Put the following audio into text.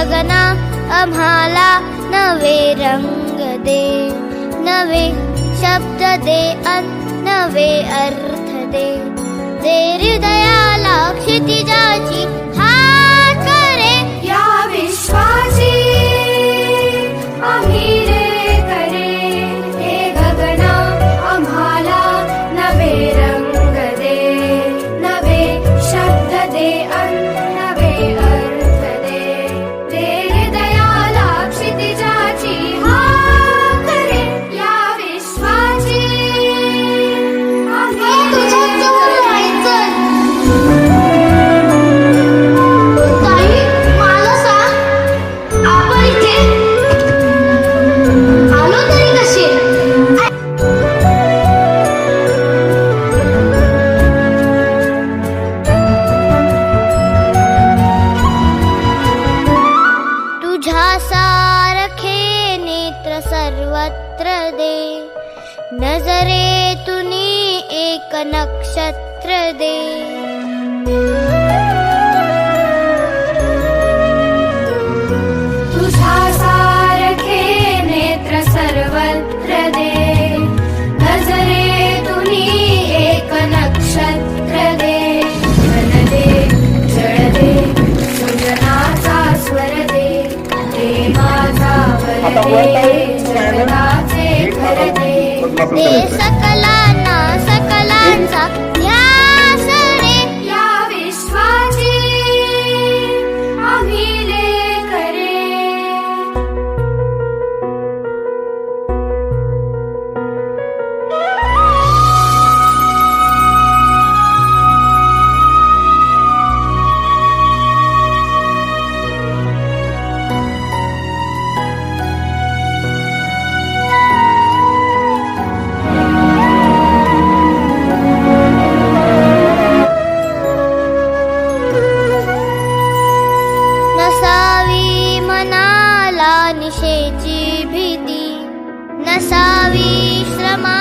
गगना आम्हाला नवे रंग दे नवे शब्द दे अन नवे अर्थ दे. हृदयाला क्षितिजाची सारखे नेत्र सर्वत्र दे. नजरे तुनी एक नक्षत्र दे. तुझा सारखे नेत्र सर्वत्र दे. 等是 निशेची भीती नसावी श्रमा